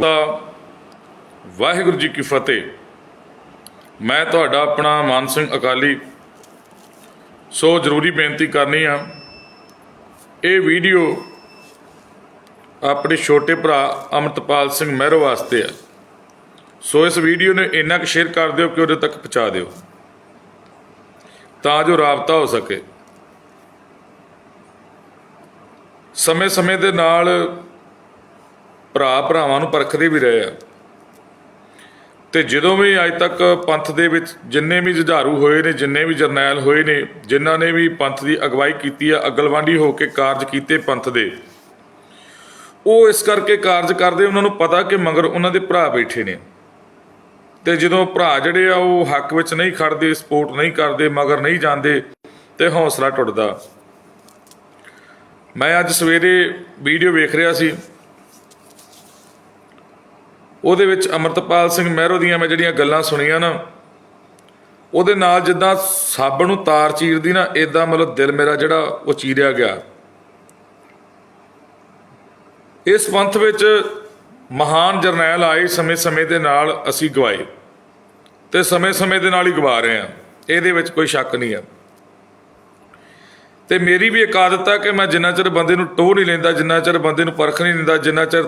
ਤਾਂ ਵਾਹਿਗੁਰੂ ਜੀ ਕੀ ਫਤਿਹ। ਮੈਂ ਤੁਹਾਡਾ ਆਪਣਾ ਮਾਨ ਸਿੰਘ ਅਕਾਲੀ ਸੋ ਜ਼ਰੂਰੀ ਬੇਨਤੀ ਕਰਨੀ ਆ, ਇਹ ਵੀਡੀਓ ਆਪਣੇ ਛੋਟੇ ਭਰਾ ਅਮਰਤਪਾਲ ਸਿੰਘ ਮਹਿਰੋ ਵਾਸਤੇ ਆ। ਸੋ ਇਸ ਵੀਡੀਓ ਨੂੰ ਇੰਨਾ ਕੁ ਸ਼ੇਅਰ ਕਰ ਦਿਓ ਕਿ ਉਹਦੇ ਤੱਕ ਪਹੁੰਚਾ ਦਿਓ। ਤਾਂ ਜੋ ਰਾਬਤਾ ਹੋ ਸਕੇ। ਸਮੇਂ-ਸਮੇਂ ਦੇ ਨਾਲ ਭਰਾ ਭਰਾਵਾਂ ਨੂੰ ਪਰਖਦੇ ਵੀ ਰਹੇ ਆ। ਤੇ ਜਦੋਂ ਵੀ ਅੱਜ ਤੱਕ ਪੰਥ ਦੇ ਵਿੱਚ ਜਿੰਨੇ ਵੀ ਜੁਝਾਰੂ ਹੋਏ ਨੇ, ਜਿੰਨੇ ਵੀ ਜਰਨੈਲ ਹੋਏ ਨੇ, ਜਿਨ੍ਹਾਂ ਨੇ ਵੀ ਪੰਥ ਦੀ ਅਗਵਾਈ ਕੀਤੀ ਆ, ਅਗਲਵਾਂਡੀ ਹੋ ਕੇ ਕਾਰਜ ਕੀਤੇ ਪੰਥ ਦੇ, ਉਹ ਇਸ ਕਰਕੇ ਕਾਰਜ ਕਰਦੇ ਉਹਨਾਂ ਨੂੰ ਪਤਾ ਕਿ ਮਗਰ ਉਹਨਾਂ ਦੇ ਭਰਾ ਬੈਠੇ ਨੇ। ਤੇ ਜਦੋਂ ਭਰਾ ਜਿਹੜੇ ਆ, ਉਹ ਹੱਕ ਵਿੱਚ ਨਹੀਂ ਖੜਦੇ ਸਪੋਰਟ ਨਹੀਂ ਕਰਦੇ, ਮਗਰ ਨਹੀਂ ਜਾਂਦੇ, ਤੇ ਹੌਸਲਾ ਟੁੱਟਦਾ। ਮੈਂ ਅੱਜ ਸਵੇਰੇ ਵੀਡੀਓ ਵੇਖ ਰਿਹਾ ਸੀ। ਉਹਦੇ ਵਿੱਚ ਅਮਰਤਪਾਲ ਸਿੰਘ ਮਹਿਰੋ ਦੀਆਂ ਮੈਂ ਜਿਹੜੀਆਂ ਗੱਲਾਂ ਸੁਣੀਆਂ ਨਾ, ਉਹਦੇ ਨਾਲ ਜਿੱਦਾਂ ਸਾਬਣ ਨੂੰ ਤਾਰ ਚੀਰਦੀ ਨਾ ਇਦਾਂ ਮਤਲਬ ਦਿਲ ਮੇਰਾ ਜਿਹੜਾ ਉਹ ਚੀਰਿਆ ਗਿਆ। ਇਸ ਪੰਥ ਵਿੱਚ ਮਹਾਨ ਜਰਨੈਲ ਆਏ ਸਮੇਂ-ਸਮੇਂ ਦੇ ਨਾਲ ਅਸੀਂ ਗਵਾਏ ਤੇ ਸਮੇਂ-ਸਮੇਂ ਦੇ ਨਾਲ ਹੀ ਗਵਾ ਰਹੇ ਹਾਂ। ਇਹਦੇ ਵਿੱਚ ਕੋਈ ਸ਼ੱਕ ਨਹੀਂ ਹੈ। ਤੇ ਮੇਰੀ ਵੀ ਇੱਕ ਆਦਤ ਹੈ ਕਿ ਮੈਂ ਜਿੰਨਾ ਚਿਰ ਬੰਦੇ ਨੂੰ ਟੋਹ ਨਹੀਂ ਲੈਂਦਾ, ਜਿੰਨਾ ਚਿਰ ਬੰਦੇ ਨੂੰ ਪਰਖ ਨਹੀਂ ਲੈਂਦਾ ਜਿੰਨਾ ਚਿਰ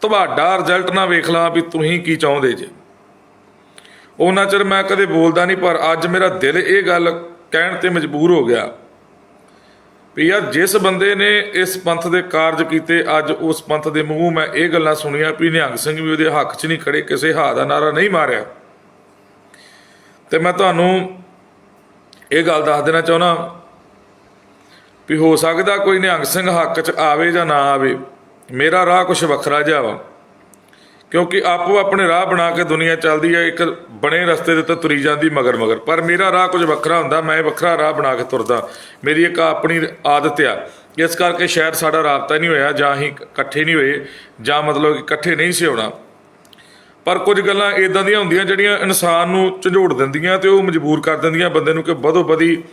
ਤੁਹਾਡਾ ਰਿਜ਼ਲਟ ਨਾ ਵੇਖ ਲਾਂ ਵੀ ਤੁਸੀਂ ਕੀ ਚਾਹੁੰਦੇ ਜੇ। ਉਹਨਾਂ ਚਿਰ ਮੈਂ ਕਦੇ ਬੋਲਦਾ ਨਹੀਂ, ਪਰ ਅੱਜ ਮੇਰਾ ਦਿਲ ਇਹ ਗੱਲ ਕਹਿਣ ਤੇ ਮਜਬੂਰ ਹੋ ਗਿਆ ਵੀ ਯਾਰ ਜਿਸ ਬੰਦੇ ਨੇ ਇਸ ਪੰਥ ਦੇ ਕਾਰਜ ਕੀਤੇ, ਅੱਜ ਉਸ ਪੰਥ ਦੇ ਮੂੰਹ ਮੈਂ ਇਹ ਗੱਲਾਂ ਸੁਣੀਆਂ ਵੀ ਨਿਹੰਗ ਸਿੰਘ ਵੀ ਉਹਦੇ ਹੱਕ 'ਚ ਨਹੀਂ ਖੜੇ, ਕਿਸੇ ਹਾ ਦਾ ਨਾਰਾ ਨਹੀਂ ਮਾਰਿਆ। ਤੇ ਮੈਂ ਤੁਹਾਨੂੰ ਇਹ ਗੱਲ ਦੱਸ ਦੇਣਾ ਚਾਹੁੰਦਾ ਵੀ ਹੋ ਸਕਦਾ ਕੋਈ ਨਿਹੰਗ ਸਿੰਘ ਹੱਕ 'ਚ ਆਵੇ ਜਾਂ ਨਾ ਆਵੇ। ਮੇਰਾ ਰਾਹ ਕੁਝ ਵੱਖਰਾ ਜਿਹਾ ਵਾ। ਕਿਉਂਕਿ ਆਪੋ ਆਪਣੇ ਰਾਹ ਬਣਾ ਕੇ ਦੁਨੀਆ ਚੱਲਦੀ ਹੈ, ਇੱਕ ਬਣੇ ਰਸਤੇ ਦੇ ਉੱਤੇ ਤੁਰੀ ਜਾਂਦੀ ਮਗਰ ਮਗਰ। ਪਰ ਮੇਰਾ ਰਾਹ ਕੁਝ ਵੱਖਰਾ ਹੁੰਦਾ, ਮੈਂ ਵੱਖਰਾ ਰਾਹ ਬਣਾ ਕੇ ਤੁਰਦਾ। ਮੇਰੀ ਇੱਕ ਆਪਣੀ ਆਦਤ ਆ। ਇਸ ਕਰਕੇ ਸ਼ਾਇਦ ਸਾਡਾ ਰਾਬਤਾ ਨਹੀਂ ਹੋਇਆ, ਜਾਂ ਹੀ ਇਕੱਠੇ ਨਹੀਂ ਹੋਏ, ਜਾਂ ਮਤਲਬ ਇਕੱਠੇ ਨਹੀਂ ਸੀ ਹੋਣਾ। ਪਰ ਕੁਝ ਗੱਲਾਂ ਇਦਾਂ ਦੀਆਂ ਹੁੰਦੀਆਂ ਜਿਹੜੀਆਂ ਇਨਸਾਨ ਨੂੰ ਝੰਜੋੜ ਦਿੰਦੀਆਂ ਤੇ ਉਹ ਮਜਬੂਰ ਕਰ ਦਿੰਦੀਆਂ ਬੰਦੇ ਨੂੰ ਕਿ ਵਧੋ ਬਦੀ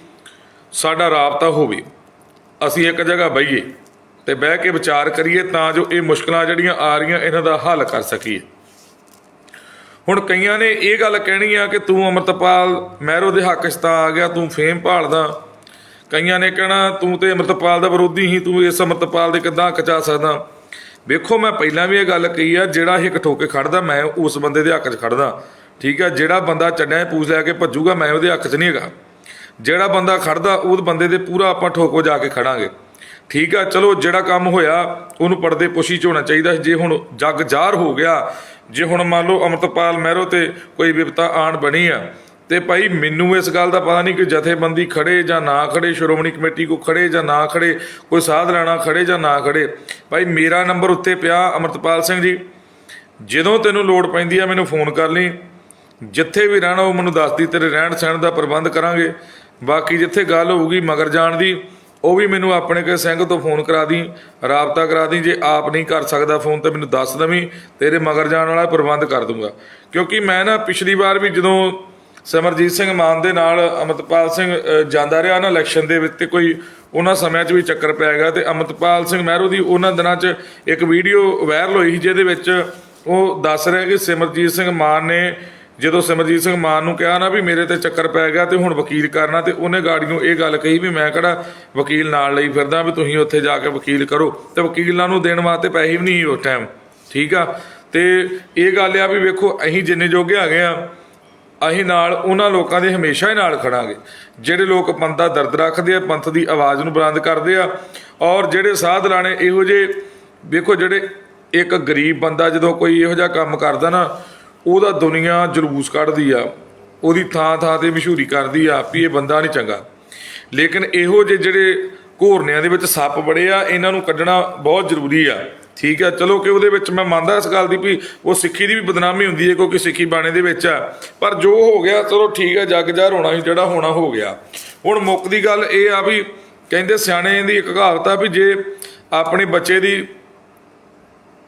ਸਾਡਾ ਰਾਬਤਾ ਹੋਵੇ। ਅਸੀਂ ਇੱਕ ਜਗ੍ਹਾ ਬਈਏ। ਤੇ ਬਹਿ ਕੇ ਵਿਚਾਰ ਕਰੀਏ ਤਾਂ ਜੋ ਇਹ ਮੁਸ਼ਕਲਾਂ ਜਿਹੜੀਆਂ ਆ ਰਹੀਆਂ ਇਹਨਾਂ ਦਾ ਹੱਲ ਕਰ ਸਕੀਏ। ਹੁਣ ਕਈਆਂ ਨੇ ਇਹ ਗੱਲ ਕਹਿਣੀ ਆ ਕਿ ਤੂੰ ਅਮਰਤਪਾਲ ਮਹਿਰੋ ਦੇ ਹੱਕ 'ਚ ਤਾਂ ਆ ਗਿਆ, ਤੂੰ ਫੇਮ ਭਾਲਦਾ। ਕਈਆਂ ਨੇ ਕਹਿਣਾ, ਤੂੰ ਤੇ ਅਮਰਤਪਾਲ ਦਾ ਵਿਰੋਧੀ ਹੀ ਤੂੰ ਇਸ ਅਮਰਤਪਾਲ ਦੇ ਕਿੱਦਾਂ ਹੱਕ 'ਚ ਆ ਸਕਦਾ। ਵੇਖੋ, ਮੈਂ ਪਹਿਲਾਂ ਵੀ ਇਹ ਗੱਲ ਕਹੀ ਆ, ਜਿਹੜਾ ਹਿੱਕ ਠੋਕੇ ਖੜਦਾ, ਮੈਂ ਉਸ ਬੰਦੇ ਦੇ ਹੱਕ 'ਚ ਖੜਦਾ। ਠੀਕ ਆ, ਜਿਹੜਾ ਬੰਦਾ ਚੱਡਿਆ ਪੂਛ ਲੈ ਕੇ ਭੱਜੂਗਾ, ਮੈਂ ਉਹਦੇ ਹੱਕ 'ਚ ਨਹੀਂ ਹੈਗਾ। ਜਿਹੜਾ ਬੰਦਾ ਖੜਦਾ, ਉਹ ਬੰਦੇ ਦੇ ਪੂਰਾ ਆਪਾਂ ਠੋਕੋ ਜਾ ਕੇ ਖੜਾਂਗੇ। ਠੀਕ ਆ, ਚਲੋ ਜਿਹੜਾ ਕੰਮ ਹੋਇਆ, ਉਹਨੂੰ ਪਰਦੇ ਪੁਸ਼ੀ ਚ ਹੋਣਾ ਚਾਹੀਦਾ ਜੇ ਹੁਣ ਜੱਗ ਜ਼ਾਹਰ ਹੋ ਗਿਆ, ਜੇ ਹੁਣ ਮੰਨ ਲਓ ਅਮਰਤਪਾਲ ਮਹਿਰੋ ਤੇ ਕੋਈ ਵਿਪਤਾ ਆਣ ਬਣੀ ਆ, ਤੇ ਭਾਈ ਮੈਨੂੰ ਇਸ ਗੱਲ ਦਾ ਪਤਾ ਨਹੀਂ ਕਿ ਜਥੇਬੰਦੀ ਖੜੇ ਜਾਂ ਨਾ ਖੜੇ, ਸ਼੍ਰੋਮਣੀ ਕਮੇਟੀ ਕੋ ਖੜੇ ਜਾਂ ਨਾ ਖੜੇ, ਕੋਈ ਸਾਧ ਲੈਣਾ ਖੜੇ ਜਾਂ ਨਾ ਖੜੇ। ਭਾਈ ਮੇਰਾ ਨੰਬਰ ਉੱਤੇ ਪਿਆ ਅਮਰਤਪਾਲ ਸਿੰਘ ਜੀ। ਜਦੋਂ ਤੈਨੂੰ ਲੋੜ ਪੈਂਦੀ ਆ, ਮੈਨੂੰ ਫੋਨ ਕਰ ਲਈ। ਜਿੱਥੇ ਵੀ ਰਹਿਣਾ ਉਹ ਮੈਨੂੰ ਦੱਸ ਦੀ, ਤੇਰੇ ਰਹਿਣ ਸਹਿਣ ਦਾ ਪ੍ਰਬੰਧ ਕਰਾਂਗੇ। ਬਾਕੀ ਜਿੱਥੇ ਗੱਲ ਹੋਊਗੀ ਮਗਰ ਜਾਣ ਦੀ ਉਹ ਵੀ ਮੈਨੂੰ ਆਪਣੇ ਕੇ ਸਿੰਘ ਤੋਂ ਫੋਨ ਕਰਾ ਦੀ, ਰਾਬਤਾ ਕਰਾ ਦੀ, ਜੇ ਆਪ ਨਹੀਂ ਕਰ ਸਕਦਾ ਫੋਨ ਤੇ ਮੈਨੂੰ ਦੱਸ ਦਵੀਂ, ਤੇਰੇ ਮਗਰ ਜਾਣ ਵਾਲਾ ਪ੍ਰਬੰਧ ਕਰ ਦੂੰਗਾ। ਕਿਉਂਕਿ ਮੈਂ ਨਾ ਪਿਛਲੀ ਵਾਰ ਵੀ ਜਦੋਂ ਸਿਮਰਜੀਤ ਸਿੰਘ ਮਾਨ ਦੇ ਨਾਲ ਅਮਰਤਪਾਲ ਸਿੰਘ ਜਾਂਦਾ ਰਿਹਾ ਨਾ ਇਲੈਕਸ਼ਨ ਦੇ ਵਿੱਚ ਤੇ ਕੋਈ ਉਹਨਾਂ ਸਮਿਆਂ 'ਚ ਵੀ ਚੱਕਰ ਪੈ ਗਿਆ ਤੇ ਅਮਰਤਪਾਲ ਸਿੰਘ ਮਹਿਰੋ ਦੀ ਉਹਨਾਂ ਦਿਨਾਂ 'ਚ ਇੱਕ ਵੀਡੀਓ ਵਾਇਰਲ ਹੋਈ ਸੀ, ਜਿਹਦੇ ਵਿੱਚ ਉਹ ਦੱਸ ਰਿਹਾ ਕਿ ਸਿਮਰਜੀਤ ਸਿੰਘ ਮਾਨ ਨੇ ਜਦੋਂ ਸਿਮਰਜੀਤ ਸਿੰਘ ਮਾਨ ਨੂੰ ਕਿਹਾ ਨਾ ਵੀ ਮੇਰੇ ਤੇ ਚੱਕਰ ਪੈ ਗਿਆ ਤੇ ਹੁਣ ਵਕੀਲ ਕਰਨਾ ਤੇ ਉਹਨੇ ਗਾੜੀਆਂ ਇਹ ਗੱਲ ਕਹੀ ਵੀ ਮੈਂ ਕਿਹੜਾ ਵਕੀਲ ਨਾਲ ਲਈ ਫਿਰਦਾ ਵੀ ਤੁਸੀਂ ਉੱਥੇ ਜਾ ਕੇ ਵਕੀਲ ਕਰੋ। ਤੇ ਵਕੀਲਾਂ ਨੂੰ ਦੇਣ ਵਾਸਤੇ ਪੈਸੇ ਵੀ ਨਹੀਂ ਉਸ ਟਾਈਮ ਠੀਕ ਆ? ਤੇ ਇਹ ਗੱਲ ਆ ਵੀ ਵੇਖੋ, ਅਸੀਂ ਜਿੰਨੇ ਜੋਗੇ ਹੈਗੇ ਆ, ਅਸੀਂ ਨਾਲ ਉਹਨਾਂ ਲੋਕਾਂ ਦੇ ਹਮੇਸ਼ਾ ਹੀ ਨਾਲ ਖੜਾਂਗੇ। ਜਿਹੜੇ ਲੋਕ ਪੰਥ ਦਾ ਦਰਦ ਰੱਖਦੇ ਆ, ਪੰਥ ਦੀ ਆਵਾਜ਼ ਨੂੰ ਬੁਲੰਦ ਕਰਦੇ ਆ, ਔਰ ਜਿਹੜੇ ਸਾਧ ਲਾਣੇ ਇਹੋ ਜਿਹੇ, ਵੇਖੋ ਜਿਹੜੇ ਇੱਕ ਗਰੀਬ ਬੰਦਾ ਜਦੋਂ ਕੋਈ ਇਹੋ ਜਿਹਾ ਕੰਮ ਕਰਦਾ ਨਾ ਉਹਦਾ ਦੁਨੀਆ ਜਲੂਸ ਕੱਢਦੀ ਆ, ਉਹਦੀ ਥਾਂ ਥਾਂ ਤੇ ਮਸ਼ਹੂਰੀ ਕਰਦੀ ਆ ਵੀ ਇਹ ਬੰਦਾ ਨਹੀਂ ਚੰਗਾ। ਲੇਕਿਨ ਇਹੋ ਜਿਹੇ ਜਿਹੜੇ ਘੋਰਨਿਆਂ ਦੇ ਵਿੱਚ ਸੱਪ ਬੜੇ ਆ, ਇਹਨਾਂ ਨੂੰ ਕੱਢਣਾ ਬਹੁਤ ਜ਼ਰੂਰੀ ਆ। ਠੀਕ ਆ, ਚਲੋ ਕਿ ਉਹਦੇ ਵਿੱਚ ਮੈਂ ਮੰਨਦਾ ਇਸ ਗੱਲ ਦੀ ਵੀ ਉਹ ਸਿੱਖੀ ਦੀ ਵੀ ਬਦਨਾਮੀ ਹੁੰਦੀ ਹੈ, ਕਿਉਂਕਿ ਸਿੱਖੀ ਬਾਣੇ ਦੇ ਵਿੱਚ ਆ। ਪਰ ਜੋ ਹੋ ਗਿਆ, ਚਲੋ ਠੀਕ ਆ, ਜੱਗ ਜ਼ਾਹਰ ਹੋਣਾ ਸੀ ਜਿਹੜਾ ਹੋਣਾ ਹੋ ਗਿਆ। ਹੁਣ ਮੁੱਕ ਦੀ ਗੱਲ ਇਹ ਆ ਵੀ ਕਹਿੰਦੇ ਸਿਆਣੇ ਦੀ ਇੱਕ ਕਹਾਵਤ ਆ ਵੀ ਜੇ ਆਪਣੇ ਬੱਚੇ ਦੀ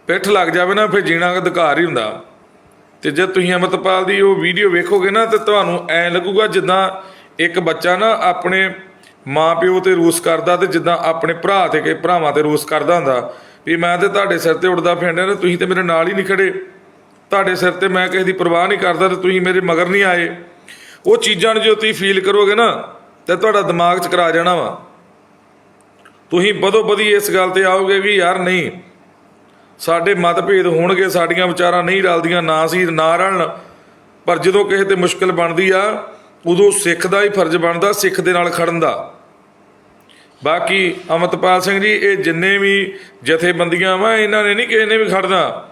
ਪਿੱਠ ਲੱਗ ਜਾਵੇ ਨਾ, ਫਿਰ ਜੀਣਾ ਅਧਿਕਾਰ ਹੀ ਹੁੰਦਾ। ਤੇ ਜੇ ਤੁਸੀਂ ਅਮਰਤਪਾਲ ਦੀ ਉਹ ਵੀਡੀਓ ਵੇਖੋਗੇ ਨਾ, ਤੇ ਤੁਹਾਨੂੰ ਐ ਲੱਗੂਗਾ ਜਿੱਦਾਂ ਇੱਕ ਬੱਚਾ ਨਾ ਆਪਣੇ ਮਾਂ ਪਿਓ ਤੇ ਰੂਸ ਕਰਦਾ ਤੇ ਜਿੱਦਾਂ ਆਪਣੇ ਭਰਾ ਤੇ ਕੇ ਭਰਾਵਾਂ ਤੇ ਰੂਸ ਕਰਦਾ ਹੁੰਦਾ ਵੀ ਮੈਂ ਤੇ ਤੁਹਾਡੇ ਸਿਰ ਤੇ ਉੱਡਦਾ ਫਿਰਦਾ ਤੇ ਤੁਸੀਂ ਤੇ ਮੇਰੇ ਨਾਲ ਹੀ ਨਹੀਂ ਖੜੇ। ਤੁਹਾਡੇ ਸਿਰ ਤੇ ਮੈਂ ਕਿਸੇ ਦੀ ਪਰਵਾਹ ਨਹੀਂ ਕਰਦਾ ਤੇ ਤੁਸੀਂ ਮੇਰੇ ਮਗਰ ਨਹੀਂ ਆਏ। ਉਹ ਚੀਜ਼ਾਂ ਨੂੰ ਜੇ ਤੁਸੀਂ ਫੀਲ ਕਰੋਗੇ ਨਾ, ਤੇ ਤੁਹਾਡਾ ਦਿਮਾਗ 'ਚ ਕਰਾ ਜਾਣਾ ਵਾ। ਤੁਸੀਂ ਬਦੋ ਬਦੀ ਇਸ ਗੱਲ ਤੇ ਆਓਗੇ ਵੀ ਯਾਰ ਨਹੀਂ ਸਾਡੇ ਮਤਭੇਦ ਹੋਣਗੇ, ਸਾਡੀਆਂ ਵਿਚਾਰਾਂ ਨਹੀਂ ਰਲਦੀਆਂ, ਨਾ ਸੀ, ਨਾ ਰਲਣ। ਪਰ ਜਦੋਂ ਕਿਸੇ ਤੇ ਮੁਸ਼ਕਲ ਬਣਦੀ ਆ, ਉਦੋਂ ਸਿੱਖ ਦਾ ਹੀ ਫਰਜ਼ ਬਣਦਾ, ਸਿੱਖ ਦੇ ਨਾਲ ਖੜਨ ਦਾ। ਬਾਕੀ ਅਮਤਪਾਲ ਸਿੰਘ ਜੀ, ਇਹ ਜਿੰਨੇ ਵੀ ਜਥੇਬੰਦੀਆਂ ਵਾ, ਇਹਨਾਂ ਨੇ ਨਹੀਂ ਕਿਸੇ ਨੇ ਵੀ ਖੜਨਾ।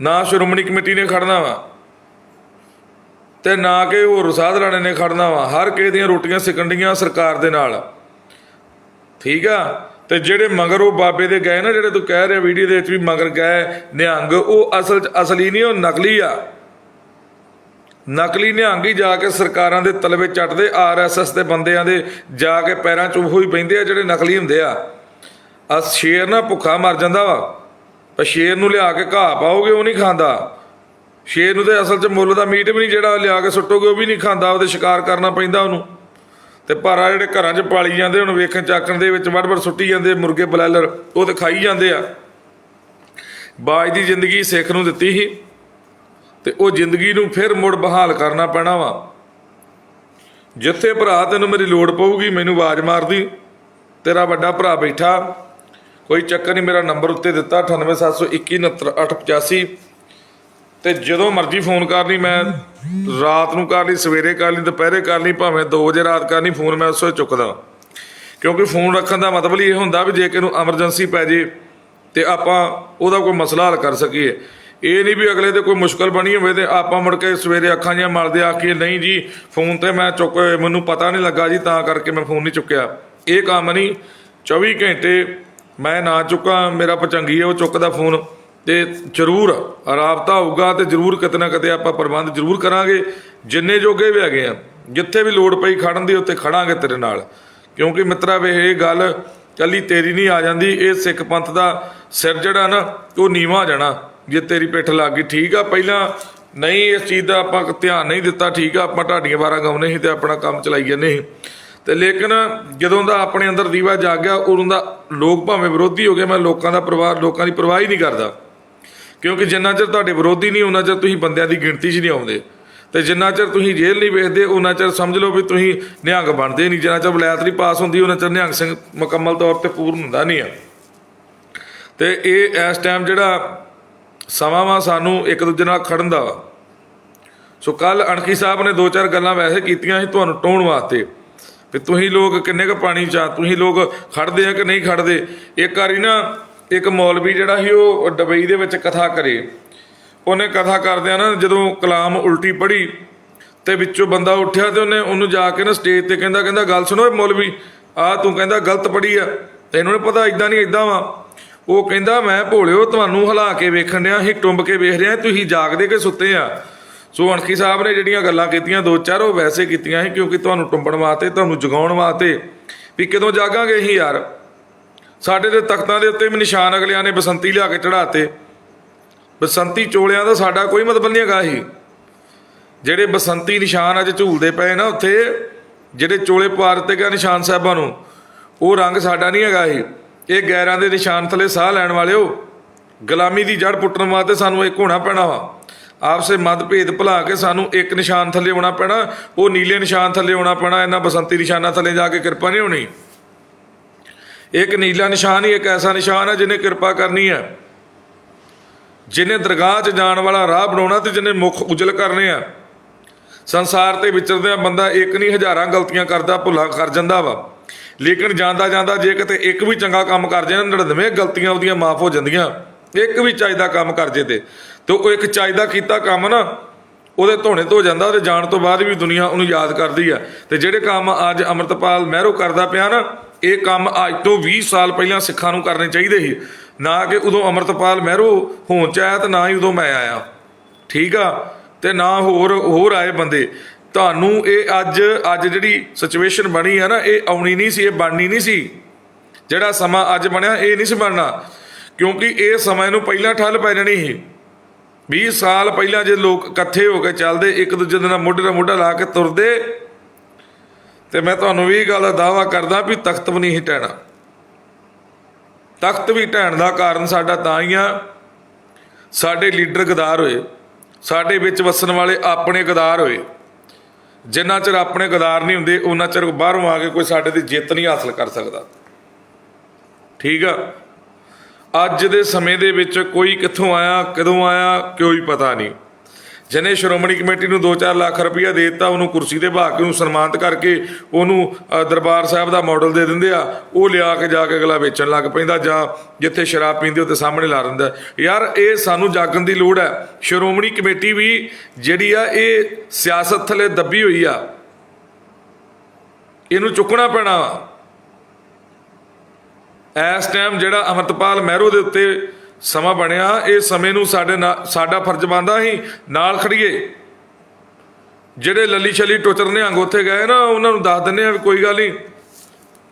ਨਾ ਸ਼੍ਰੋਮਣੀ ਕਮੇਟੀ ਨੇ ਖੜਨਾ ਵਾ। ਤੇ ਨਾ ਕਿ ਹੋਰ ਸਾਧਰਾਣੇ ਨੇ ਖੜਨਾ ਵਾ, ਹਰ ਕਿਸੇ ਦੀਆਂ ਰੋਟੀਆਂ ਸਿਕੰਡੀਆਂ ਸਰਕਾਰ ਦੇ ਨਾਲ। ਠੀਕ ਆ? ਤੇ ਜਿਹੜੇ ਮਗਰ ਉਹ ਬਾਬੇ ਦੇ ਗਏ ਨਾ, ਜਿਹੜੇ ਤੂੰ ਕਹਿ ਰਿਹਾ ਵੀਡੀਓ ਦੇ ਵਿੱਚ ਵੀ ਮਗਰ ਗਏ ਨਿਹੰਗ, ਉਹ ਅਸਲ ਚ ਅਸਲੀ ਨਹੀਂ, ਉਹ ਨਕਲੀ ਆ। ਨਕਲੀ ਨਿਹੰਗ ਹੀ ਜਾ ਕੇ ਸਰਕਾਰਾਂ ਦੇ ਤਲਵੇ ਚੱਟਦੇ ਆਰਐਸਐਸ ਦੇ ਬੰਦਿਆਂ ਦੇ ਜਾ ਕੇ ਪੈਰਾਂ 'ਚ ਉਹੀ ਪੈਂਦੇ ਆ, ਜਿਹੜੇ ਨਕਲੀ ਹੁੰਦੇ ਆ। ਆ ਸ਼ੇਰ ਨਾ ਭੁੱਖਾ ਮਰ ਜਾਂਦਾ ਵਾ। ਪਰ ਸ਼ੇਰ ਨੂੰ ਲਿਆ ਕੇ ਘਾਹ ਪਾਓਗੇ, ਉਹ ਨਹੀਂ ਖਾਂਦਾ। ਸ਼ੇਰ ਨੂੰ ਤੇ ਅਸਲ 'ਚ ਮੁੱਲ ਦਾ ਮੀਟ ਵੀ ਨਹੀਂ, ਜਿਹੜਾ ਲਿਆ ਕੇ ਸੁੱਟੋਗੇ, ਉਹ ਵੀ ਨਹੀਂ ਖਾਂਦਾ, ਉਹਦੇ ਸ਼ਿਕਾਰ ਕਰਨਾ ਪੈਂਦਾ ਉਹਨੂੰ। ਤੇ ਪਰ ਆ ਜਿਹੜੇ ਘਰਾਂ 'ਚ ਪਾਲੀ ਜਾਂਦੇ ਹੁਣ ਵੇਖਣ ਚਾਕਣ ਦੇ ਵਿੱਚ ਵੜ ਵੜ ਸੁੱਟੀ ਜਾਂਦੇ, ਮੁਰਗੇ ਬਲੈਲਰ, ਉਹ ਤੇ ਖਾਈ ਜਾਂਦੇ ਆ। ਬਾਜ ਦੀ ਜ਼ਿੰਦਗੀ ਸਿੱਖ ਨੂੰ ਦਿੱਤੀ ਸੀ ਤੇ ਉਹ ਜ਼ਿੰਦਗੀ ਨੂੰ ਫਿਰ ਮੁੜ ਬਹਾਲ ਕਰਨਾ ਪੈਣਾ ਵਾ। ਜਿੱਥੇ ਭਰਾ ਤੈਨੂੰ ਮੇਰੀ ਲੋੜ ਪਊਗੀ, ਮੈਨੂੰ ਆਵਾਜ਼ ਮਾਰਦੀ, ਤੇਰਾ ਵੱਡਾ ਭਰਾ ਬੈਠਾ। ਕੋਈ ਚੱਕਰ ਨਹੀਂ, ਮੇਰਾ ਨੰਬਰ ਉੱਤੇ ਦਿੱਤਾ 9871199885 ਤੇ ਜਦੋਂ ਮਰਜ਼ੀ ਫੋਨ ਕਰਨੀ ਮੈਂ ਰਾਤ ਨੂੰ ਕਰ ਲਈ, ਸਵੇਰੇ ਕਰ ਲਈ, ਦੁਪਹਿਰੇ ਕਰ ਲਈ, ਭਾਵੇਂ 2 ਵਜੇ ਰਾਤ ਕਰਨੀ, ਫੋਨ ਮੈਂ ਉਸੇ ਚੁੱਕਦਾ। ਕਿਉਂਕਿ ਫੋਨ ਰੱਖਣ ਦਾ ਮਤਲਬ ਹੀ ਇਹ ਹੁੰਦਾ ਵੀ ਜੇ ਕਿਨੂੰ ਐਮਰਜੈਂਸੀ ਪੈ ਜੇ ਤੇ ਆਪਾਂ ਉਹਦਾ ਕੋਈ ਮਸਲਾ ਹੱਲ ਕਰ ਸਕੀਏ। ਇਹ ਨਹੀਂ ਵੀ ਅਗਲੇ ਤੇ ਕੋਈ ਮੁਸ਼ਕਲ ਬਣੀ ਹੋਵੇ ਤੇ ਆਪਾਂ ਮੁੜ ਕੇ ਸਵੇਰੇ ਅੱਖਾਂ ਜਿਹੀਆਂ ਮਲਦੇ ਆਖੀਏ, ਨਹੀਂ ਜੀ, ਫੋਨ ਤੇ ਮੈਂ ਚੁੱਕ, ਮੈਨੂੰ ਪਤਾ ਨਹੀਂ ਲੱਗਾ ਜੀ, ਤਾਂ ਕਰਕੇ ਮੈਂ ਫੋਨ ਨਹੀਂ ਚੁੱਕਿਆ। ਇਹ ਕੰਮ ਨਹੀਂ 24 ਘੰਟੇ ਮੈਂ ਨਾ ਚੁੱਕਾਂ, ਮੇਰਾ ਪਚੰਗੀ ਹੈ, ਉਹ ਚੁੱਕਦਾ ਫੋਨ। ਤੇ ਜ਼ਰੂਰ ਰਾਬਤਾ ਹੋਊਗਾ ਤੇ ਜ਼ਰੂਰ ਕਿਤੇ ਨਾ ਕਿਤੇ ਆਪਾਂ ਪ੍ਰਬੰਧ ਜ਼ਰੂਰ ਕਰਾਂਗੇ। ਜਿੰਨੇ ਜੋਗੇ ਵੀ ਹੈਗੇ ਆ, ਜਿੱਥੇ ਵੀ ਲੋੜ ਪਈ ਖੜਨ ਦੀ ਉੱਤੇ ਖੜਾਂਗੇ ਤੇਰੇ ਨਾਲ। ਕਿਉਂਕਿ ਮਿੱਤਰਾ, ਵੇ, ਇਹ ਗੱਲ ਕੱਲੀ ਤੇਰੀ ਨਹੀਂ ਆ ਜਾਂਦੀ। ਇਹ ਸਿੱਖ ਪੰਥ ਦਾ ਸਿਰ ਜਿਹੜਾ ਨਾ, ਉਹ ਨੀਵਾ ਜਾਣਾ। ਜੇ ਤੇਰੀ ਪਿੱਠ ਲੱਗ ਗਈ, ਠੀਕ ਆ, ਪਹਿਲਾਂ ਨਹੀਂ ਇਸ ਚੀਜ਼ ਦਾ ਆਪਾਂ ਧਿਆਨ ਨਹੀਂ ਦਿੱਤਾ, ਠੀਕ ਆ, ਆਪਾਂ ਢਾਡੀਆਂ ਬਾਰਾਂ ਗਾਉਨੇ ਸੀ ਤੇ ਆਪਣਾ ਕੰਮ ਚਲਾਈ ਜਾਂਦੇ ਸੀ। ਤੇ ਲੇਕਿਨ ਜਦੋਂ ਦਾ ਆਪਣੇ ਅੰਦਰ ਦੀਵਾ ਜਾਗ ਗਿਆ ਉਦੋਂ ਦਾ ਲੋਕ ਭਾਵੇਂ ਵਿਰੋਧੀ ਹੋ ਗਏ, ਮੈਂ ਲੋਕਾਂ ਦਾ ਪਰਿਵਾਰ, ਲੋਕਾਂ ਦੀ ਪਰਵਾਹ ਹੀ ਨਹੀਂ ਕਰਦਾ। ਕਿਉਂਕਿ ਜਿੰਨਾ ਚਿਰ ਤੁਹਾਡੇ ਵਿਰੋਧੀ ਨਹੀਂ, ਉਹਨਾਂ ਚਿਰ ਤੁਸੀਂ ਬੰਦਿਆਂ ਦੀ ਗਿਣਤੀ 'ਚ ਨਹੀਂ ਆਉਂਦੇ। ਤੇ ਜਿੰਨਾ ਚਿਰ ਤੁਸੀਂ ਜੇਲ੍ਹ ਨਹੀਂ ਵੇਖਦੇ, ਉਹਨਾਂ ਚਿਰ ਸਮਝ ਲਓ ਵੀ ਤੁਸੀਂ ਨਿਹੰਗ ਬਣਦੇ ਨਹੀਂ। ਜਿੰਨਾ ਚਿਰ ਬਲੈਤ ਨਹੀਂ ਪਾਸ ਹੁੰਦੀ, ਉਹਨਾਂ ਚਿਰ ਨਿਹੰਗ ਸਿੰਘ ਮੁਕੰਮਲ ਤੌਰ ਤੇ ਪੂਰਨ ਹੁੰਦਾ ਨਹੀਂ ਆ। ਤੇ ਇਹ ਇਸ ਟਾਈਮ ਜਿਹੜਾ ਸਮਾਂ ਵਾ ਸਾਨੂੰ ਇੱਕ ਦੂਜੇ ਨਾਲ ਖੜਨ ਦਾ ਵਾ। ਸੋ ਕੱਲ ਅਣਖੀ ਸਾਹਿਬ ਨੇ ਦੋ ਚਾਰ ਗੱਲਾਂ ਵੈਸੇ ਕੀਤੀਆਂ ਸੀ ਤੁਹਾਨੂੰ ਟੋਣ ਵਾਸਤੇ ਵੀ ਤੁਸੀਂ ਲੋਕ ਕਿੰਨੇ ਕੁ ਪਾਣੀ ਚਾ ਤੁਸੀਂ ਲੋਕ ਖੜਦੇ ਆ ਕਿ ਨਹੀਂ ਖੜਦੇ? ਇੱਕ ਵਾਰੀ ਨਾ ਇੱਕ ਮੌਲਵੀ ਜਿਹੜਾ ਸੀ ਉਹ ਡਬਈ ਦੇ ਵਿੱਚ ਕਥਾ ਕਰੇ। ਉਹਨੇ ਕਥਾ ਕਰਦਿਆਂ ਨਾ ਜਦੋਂ ਕਲਾਮ ਉਲਟੀ ਪੜੀ ਤੇ ਵਿੱਚੋਂ ਬੰਦਾ ਉੱਠਿਆ ਤੇ ਉਹਨੇ ਉਹਨੂੰ ਜਾ ਕੇ ਨਾ ਸਟੇਜ ਤੇ ਕਹਿੰਦਾ ਕਹਿੰਦਾ, ਗੱਲ ਸੁਣੋ ਮੌਲਵੀ, ਆ ਤੂੰ ਕਹਿੰਦਾ ਗਲਤ ਪੜੀ ਆ, ਤੈਨੂੰ ਨੀ ਪਤਾ ਇਦਾਂ ਨਹੀਂ ਇਦਾਂ ਵਾ? ਉਹ ਕਹਿੰਦਾ, ਮੈਂ ਭੋਲਿਓ ਤੁਹਾਨੂੰ ਹਿਲਾ ਕੇ ਵੇਖਣ ਡਿਆ ਸੀ, ਟੁੰਬ ਕੇ ਵੇਖ ਰਿਹਾ, ਤੁਸੀਂ ਜਾਗਦੇ ਕਿ ਸੁੱਤੇ ਆ? ਸੋ ਅਣਖੀ ਸਾਹਿਬ ਨੇ ਜਿਹੜੀਆਂ ਗੱਲਾਂ ਕੀਤੀਆਂ, ਦੋ ਚਾਰ ਉਹ ਵੈਸੇ ਕੀਤੀਆਂ ਸੀ, ਕਿਉਂਕਿ ਤੁਹਾਨੂੰ ਟੁੰਬਣ ਵਾਸਤੇ, ਤੁਹਾਨੂੰ ਜਗਾਉਣ ਵਾਸਤੇ ਵੀ ਕਦੋਂ ਜਾਗਾਂਗੇ ਅਸੀਂ ਯਾਰ? ਸਾਡੇ ਦੇ ਤਖਤਾਂ ਦੇ ਉੱਤੇ ਵੀ ਨਿਸ਼ਾਨ ਅਗਲਿਆਂ ਨੇ ਬਸੰਤੀ ਲਿਆ ਕੇ ਚੜਾਤੇ ਬਸੰਤੀ ਚੋਲਿਆਂ ਦਾ ਸਾਡਾ ਕੋਈ ਮਤਲਬ ਨਹੀਂ ਹੈਗਾ ਸੀ ਜਿਹੜੇ ਬਸੰਤੀ ਨਿਸ਼ਾਨ ਅੱਜ ਝੂਲਦੇ ਪਏ ਨਾ ਉੱਥੇ, ਜਿਹੜੇ ਚੋਲੇ ਪਾ ਦਿੱਤੇ ਗਏ ਨਿਸ਼ਾਨ ਸਾਹਿਬਾਂ ਨੂੰ, ਉਹ ਰੰਗ ਸਾਡਾ ਨਹੀਂ ਹੈਗਾ ਇਹ। ਇਹ ਗੈਰਾਂ ਦੇ ਨਿਸ਼ਾਨ ਥਲੇ ਸਾਹ ਲੈਣ ਵਾਲਿਓ, ਗੁਲਾਮੀ ਦੀ ਜੜ ਪੁੱਟਣ ਵਾਸਤੇ ਸਾਨੂੰ ਇੱਕ ਹੋਣਾ ਪੈਣਾ ਵਾ। ਆਪਸੇ ਮਤਭੇਦ ਭੁਲਾ ਕੇ ਸਾਨੂੰ ਇੱਕ ਨਿਸ਼ਾਨ ਥੱਲੇ ਆਉਣਾ ਪੈਣਾ, ਉਹ ਨੀਲੇ ਨਿਸ਼ਾਨ ਥੱਲੇ ਆਉਣਾ ਪੈਣਾ, ਇਹਨਾਂ ਬਸੰਤੀ ਨਿਸ਼ਾਨਾਂ ਥੱਲੇ ਜਾ ਕੇ ਕਿਰਪਾ ਨਹੀਂ ਹੋਣੀ। ਇੱਕ ਨੀਲਾ ਨਿਸ਼ਾਨ ਹੀ ਇੱਕ ਐਸਾ ਨਿਸ਼ਾਨ ਹੈ ਜਿਹਨੇ ਕਿਰਪਾ ਕਰਨੀ ਹੈ। ਜਿਹਨੇ ਦਰਗਾਹ 'ਚ ਜਾਣ ਵਾਲਾ ਰਾਹ ਬਣਾਉਣਾ ਤੇ ਜਿਹਨੇ ਮੁਖ ਉਜਲ ਕਰਨੇ ਆ। ਸੰਸਾਰ ਤੇ ਵਿਚਰਦਿਆਂ ਬੰਦਾ ਇੱਕ ਨਹੀਂ, ਹਜ਼ਾਰਾਂ ਗਲਤੀਆਂ ਕਰਦਾ, ਭੁੱਲਾ ਕਰ ਜਾਂਦਾ ਵਾ। ਲੇਕਿਨ ਜਾਂਦਾ ਜਾਂਦਾ ਜੇ ਕਿਤੇ ਇੱਕ ਵੀ ਚੰਗਾ ਕੰਮ ਕਰ ਜੇ ਨਾ 99 ਗਲਤੀਆਂ ਉਹਦੀਆਂ ਮਾਫ ਹੋ ਜਾਂਦੀਆਂ। ਇੱਕ ਵੀ ਚਾਹੀਦਾ ਕੰਮ ਕਰ ਜੇ ਤੇ। ਤੇ ਉਹ ਇੱਕ ਚਾਹੀਦਾ ਕੀਤਾ ਕੰਮ ਨਾ, ਉਹਦੇ ਧੋਣੇ ਧੋ ਜਾਂਦਾ ਉਹਦੇ ਜਾਣ ਤੋਂ ਬਾਅਦ ਵੀ ਦੁਨੀਆ ਉਹਨੂੰ ਯਾਦ ਕਰਦੀ ਆ। ਤੇ ਜਿਹੜੇ ਕੰਮ ਅੱਜ ਅਮਰਤਪਾਲ ਮਹਿਰੋ ਕਰਦਾ ਪਿਆ ਨਾ ਇਹ ਕੰਮ ਅੱਜ ਤੋਂ 20 ਸਾਲ ਪਹਿਲਾਂ ਸਿੱਖਾਂ ਨੂੰ ਕਰਨੇ ਚਾਹੀਦੇ ਸੀ। ਨਾ ਕਿ ਉਦੋਂ ਅਮਰਤਪਾਲ ਮਹਿਰੋ ਹੋਣ ਚ ਆਇਆ ਤੇ ਨਾ ਹੀ ਉਦੋਂ ਮੈਂ ਆਇਆ। ਠੀਕ ਆ? ਤੇ ਨਾ ਹੋਰ ਹੋਰ ਆਏ ਬੰਦੇ। ਤੁਹਾਨੂੰ ਇਹ ਅੱਜ ਅੱਜ ਜਿਹੜੀ ਸਿਚੁਏਸ਼ਨ ਬਣੀ ਆ ਨਾ, ਇਹ ਆਉਣੀ ਨਹੀਂ ਸੀ, ਇਹ ਬਣਨੀ ਨਹੀਂ ਸੀ। ਜਿਹੜਾ ਸਮਾਂ ਅੱਜ ਬਣਿਆ, ਇਹ ਨਹੀਂ ਸੀ ਬਣਨਾ। ਕਿਉਂਕਿ ਇਹ ਸਮੇਂ ਨੂੰ ਪਹਿਲਾਂ ਠੱਲ ਪੈ ਜਾਣੀ ਸੀ। 20 ਸਾਲ ਪਹਿਲਾਂ ਜੇ ਲੋਕ ਇਕੱਠੇ ਹੋ ਕੇ ਚੱਲਦੇ, ਇੱਕ ਦੂਜੇ ਦੇ ਨਾਲ ਮੋਢੇ ਨਾਲ ਮੋਢਾ ਲਾ ਕੇ ਤੁਰਦੇ ਤੇ ਮੈਂ ਤੁਹਾਨੂੰ ਵੀ ਇਹ ਗੱਲ ਦਾ ਦਾਵਾ ਕਰਦਾ ਵੀ ਤਖਤ ਵੀ ਨਹੀਂ ਹਟਾਣਾ ਤਖਤ ਵੀ ਢਹਿਣ ਦਾ ਕਾਰਨ ਸਾਡਾ ਤਾਂ ਹੀ ਆ, ਸਾਡੇ ਲੀਡਰ ਗਦਾਰ ਹੋਏ, ਸਾਡੇ ਵਿੱਚ ਵਸਣ ਵਾਲੇ ਆਪਣੇ ਗਦਾਰ ਹੋਏ। ਜਿੰਨਾ ਚਿਰ ਆਪਣੇ ਗਦਾਰ ਨਹੀਂ ਹੁੰਦੇ ਉਹਨਾਂ ਚਿਰ ਬਾਹਰੋਂ ਆ ਕੇ ਕੋਈ ਸਾਡੇ ਦੀ ਜਿੱਤ ਨਹੀਂ ਹਾਸਲ ਕਰ ਸਕਦਾ। ਠੀਕ ਆ? ਅੱਜ ਦੇ ਸਮੇਂ ਦੇ ਵਿੱਚ ਕੋਈ ਕਿੱਥੋਂ ਆਇਆ, ਕਦੋਂ ਆਇਆ ਕੋਈ ਪਤਾ ਨਹੀਂ। ਜਿਹਨੇ ਸ਼੍ਰੋਮਣੀ ਕਮੇਟੀ ਨੂੰ 2-4 ਲੱਖ ਰੁਪਇਆ ਦੇ ਦਿੱਤਾ, ਉਹਨੂੰ ਕੁਰਸੀ ਦੇ ਬਹਾ ਕੇ ਉਹਨੂੰ ਸਨਮਾਨਿਤ ਕਰਕੇ ਉਹਨੂੰ ਦਰਬਾਰ ਸਾਹਿਬ ਦਾ ਮਾਡਲ ਦੇ ਦਿੰਦੇ ਆ, ਉਹ ਲਿਆ ਕੇ ਜਾ ਕੇ ਅਗਲਾ ਵੇਚਣ ਲੱਗ ਪੈਂਦਾ ਜਾਂ ਜਿੱਥੇ ਸ਼ਰਾਬ ਪੀਂਦੇ ਉੱਤੇ ਸਾਹਮਣੇ ਲਾ ਦਿੰਦਾ। ਯਾਰ, ਇਹ ਸਾਨੂੰ ਜਾਗਣ ਦੀ ਲੋੜ ਹੈ। ਸ਼੍ਰੋਮਣੀ ਕਮੇਟੀ ਵੀ ਜਿਹੜੀ ਆ, ਇਹ ਸਿਆਸਤ ਥਲੇ ਦੱਬੀ ਹੋਈ ਆ। ਇਹਨੂੰ ਚੁੱਕਣਾ ਪੈਣਾ ਵਾ। ਇਸ ਟਾਈਮ ਜਿਹੜਾ ਅਮਰਤਪਾਲ ਮਹਿਰੋ ਦੇ ਉੱਤੇ ਸਮਾਂ ਬਣਿਆ, ਇਹ ਸਮੇਂ ਨੂੰ ਸਾਡੇ ਨਾਲ ਸਾਡਾ ਫਰਜ਼ ਬਣਦਾ ਸੀ, ਨਾਲ ਖੜੀਏ। ਜਿਹੜੇ ਲੱਲੀ ਛਲੀ ਟੋਚਰ ਨਿਹੰਗ ਉੱਥੇ ਗਏ ਨਾ, ਉਹਨਾਂ ਨੂੰ ਦੱਸ ਦਿੰਦੇ ਆ ਵੀ ਕੋਈ ਗੱਲ ਨਹੀਂ,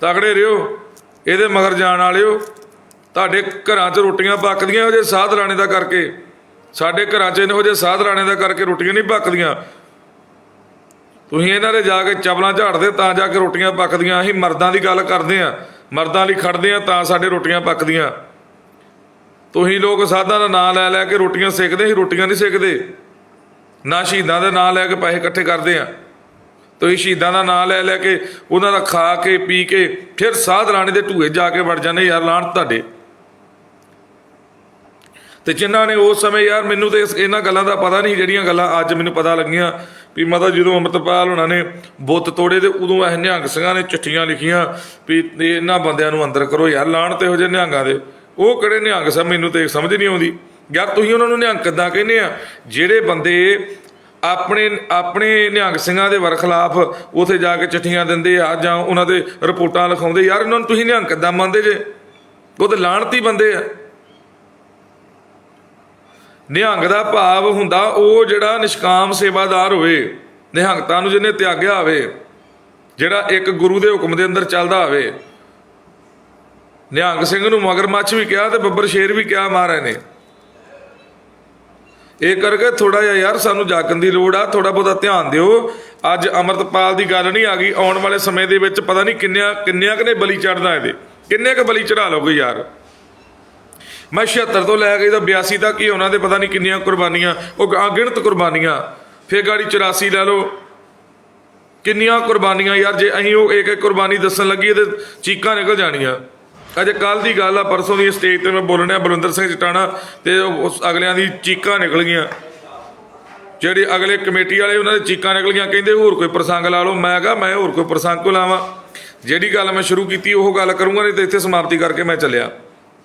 ਤਕੜੇ ਰਿਓ ਇਹਦੇ ਮਗਰ ਜਾਣ ਵਾਲਿਓ। ਤੁਹਾਡੇ ਘਰਾਂ 'ਚ ਰੋਟੀਆਂ ਪੱਕਦੀਆਂ, ਇਹੋ ਜਿਹੇ ਸਾਧ ਰਾਣੇ ਦਾ ਕਰਕੇ। ਸਾਡੇ ਘਰਾਂ 'ਚ ਇਹੋ ਜਿਹੇ ਸਾਧ ਰਾਣੇ ਦਾ ਕਰਕੇ ਰੋਟੀਆਂ ਨਹੀਂ ਪੱਕਦੀਆਂ। ਤੁਸੀਂ ਇਹਨਾਂ ਦੇ ਜਾ ਕੇ ਚਪਲਾਂ ਝਾੜਦੇ, ਤਾਂ ਜਾ ਕੇ ਰੋਟੀਆਂ ਪੱਕਦੀਆਂ। ਅਸੀਂ ਮਰਦਾਂ ਦੀ ਗੱਲ ਕਰਦੇ ਆ ਮਰਦਾਂ ਲਈ ਖੜਦੇ ਆ ਤਾਂ ਸਾਡੇ ਰੋਟੀਆਂ ਪੱਕਦੀਆਂ। ਤੁਸੀਂ ਲੋਕ ਸਾਧਾਂ ਦਾ ਨਾਂ ਲੈ ਲੈ ਕੇ ਰੋਟੀਆਂ ਸੇਕਦੇ ਸੀ, ਰੋਟੀਆਂ ਨਹੀਂ ਸੇਕਦੇ। ਨਾ ਸ਼ਹੀਦਾਂ ਦਾ ਨਾਂ ਲੈ ਕੇ ਪੈਸੇ ਇਕੱਠੇ ਕਰਦੇ ਆ। ਤੁਸੀਂ ਸ਼ਹੀਦਾਂ ਦਾ ਨਾਂ ਲੈ ਲੈ ਕੇ ਉਹਨਾਂ ਦਾ ਖਾ ਕੇ, ਪੀ ਕੇ, ਫਿਰ ਸਾਧ ਰਾਣੇ ਦੇ ਢੂਏ ਜਾ ਕੇ ਵੜ ਜਾਂਦੇ, ਯਾਰ ਲਾਣ ਤੁਹਾਡੇ। ਤੇ ਜਿਨ੍ਹਾਂ ਨੇ ਉਸ ਸਮੇਂ, ਯਾਰ, ਮੈਨੂੰ ਤੇ ਇਸ- ਇਹਨਾਂ ਗੱਲਾਂ ਦਾ ਪਤਾ ਨਹੀਂ, ਜਿਹੜੀਆਂ ਗੱਲਾਂ ਅੱਜ ਮੈਨੂੰ ਪਤਾ ਲੱਗੀਆਂ ਵੀ ਮਤਾ ਜਦੋਂ ਅੰਮ੍ਰਿਤਪਾਲ ਉਹਨਾਂ ਨੇ ਬੁੱਤ ਤੋੜੇ ਤੇ ਉਦੋਂ ਇਹ ਨਿਹੰਗ ਸਿੰਘਾਂ ਨੇ ਚਿੱਠੀਆਂ ਲਿਖੀਆਂ ਵੀ ਇਹਨਾਂ ਬੰਦਿਆਂ ਨੂੰ ਅੰਦਰ ਕਰੋ, ਯਾਰ ਲਾਣ ਤੇ ਇਹੋ ਜਿਹੇ ਨਿਹੰਗਾਂ ਦੇ। ਉਹ ਕਿਹੜੇ ਨਿਹੰਗ ਸਨ? ਮੈਨੂੰ ਤੇ ਸਮਝ ਨਹੀਂ ਆਉਂਦੀ। ਯਾਰ, ਤੁਸੀਂ ਉਹਨਾਂ ਨੂੰ ਨਿਹੰਗ ਕਿੱਦਾਂ ਕਹਿੰਦੇ ਆ? ਜਿਹੜੇ ਬੰਦੇ ਆਪਣੇ ਆਪਣੇ ਨਿਹੰਗ ਸਿੰਘਾਂ ਦੇ ਵਰਖਲਾਫ ਉਥੇ ਜਾ ਕੇ ਚਿੱਠੀਆਂ ਦਿੰਦੇ ਆ ਜਾਂ ਉਹਨਾਂ ਦੇ ਰਿਪੋਰਟਾਂ ਲਿਖਾਉਂਦੇ, ਯਾਰ ਉਹਨਾਂ ਨੂੰ ਤੁਸੀਂ ਨਿਹੰਗ ਕਿੱਦਾਂ ਮੰਨਦੇ ਜੇ? ਉਹ ਤਾਂ ਲਾਣਤੀ ਬੰਦੇ ਆ। ਨਿਹੰਗ ਦਾ ਭਾਵ ਹੁੰਦਾ ਉਹ ਜਿਹੜਾ ਨਿਸ਼ਕਾਮ ਸੇਵਾਦਾਰ ਹੋਵੇ, ਨਿਹੰਗਤਾ ਨੂੰ ਜਿਹਨੇ ਤਿਆਗਿਆ ਹੋਵੇ, ਜਿਹੜਾ ਇੱਕ ਗੁਰੂ ਦੇ ਹੁਕਮ ਦੇ ਅੰਦਰ ਚੱਲਦਾ ਹੋਵੇ। ਨਿਹੰਗ ਸਿੰਘ ਨੂੰ ਮਗਰਮੱਛ ਵੀ ਕਿਹਾ ਤੇ ਬੱਬਰ ਸ਼ੇਰ ਵੀ ਕਿਹਾ, ਮਹਾਰਾਜ ਨੇ। ਇਹ ਕਰਕੇ ਥੋੜਾ ਜਿਹਾ ਯਾਰ ਸਾਨੂੰ ਜਾਗਣ ਦੀ ਲੋੜ ਆ ਥੋੜਾ ਬਹੁਤਾ ਧਿਆਨ ਦਿਓ। ਅੱਜ ਅਮਰਤਪਾਲ ਦੀ ਗੱਲ ਨਹੀਂ ਆ ਗਈ, ਆਉਣ ਵਾਲੇ ਸਮੇਂ ਦੇ ਵਿੱਚ ਪਤਾ ਨਹੀਂ ਕਿੰਨਿਆਂ ਕਿੰਨਿਆਂ ਕਨੇ ਬਲੀ ਚੜਦਾ ਇਹਦੇ। ਕਿੰਨੇ ਕ ਬਲੀ ਚੜਾ ਲੋਗੇ ਯਾਰ? ਮੈਂ 76 ਤੋਂ ਲੈ ਕੇ ਤਾਂ 82 ਤੱਕ ਹੀ ਉਹਨਾਂ ਦੇ ਪਤਾ ਨਹੀਂ ਕਿੰਨੀਆਂ ਕੁਰਬਾਨੀਆਂ, ਉਹ ਅਗਿਣਤ ਕੁਰਬਾਨੀਆਂ। ਫੇਰ ਗਾੜੀ 84 ਲੈ ਲਓ। ਕਿੰਨੀਆਂ ਕੁਰਬਾਨੀਆਂ ਯਾਰ, ਜੇ ਅਸੀਂ ਉਹ ਇੱਕ ਇੱਕ ਕੁਰਬਾਨੀ ਦੱਸਣ ਲੱਗੀਏ ਤੇ ਚੀਕਾਂ ਨਿਕਲ ਜਾਣੀਆਂ। ਅਜੇ ਕੱਲ ਦੀ ਗੱਲ ਆ, ਪਰਸੋਂ ਦੀ ਸਟੇਜ ਤੇ ਮੈਂ ਬੋਲਣਿਆ ਬਲਵਿੰਦਰ ਸਿੰਘ ਚਟਾਣਾ ਤੇ ਉਸ ਅਗਲਿਆਂ ਦੀ ਚੀਕਾਂ ਨਿਕਲ ਗਈਆਂ। ਜਿਹੜੇ ਅਗਲੇ ਕਮੇਟੀ ਵਾਲੇ ਉਹਨਾਂ ਦੇ ਚੀਕਾਂ ਨਿਕਲ ਗਈਆਂ, ਕਹਿੰਦੇ ਹੋਰ ਕੋਈ ਪ੍ਰਸੰਗ ਲਾ ਲਓ। ਮੈਂ ਕਿਹਾ, ਮੈਂ ਹੋਰ ਕੋਈ ਪ੍ਰਸੰਗ ਕੋ ਲਾਵਾਂ? ਜਿਹੜੀ ਗੱਲ ਮੈਂ ਸ਼ੁਰੂ ਕੀਤੀ, ਉਹ ਗੱਲ ਕਰੂੰਗਾ, ਨਹੀਂ ਤੇ ਇੱਥੇ ਸਮਾਪਤੀ ਕਰਕੇ ਮੈਂ ਚੱਲਿਆ।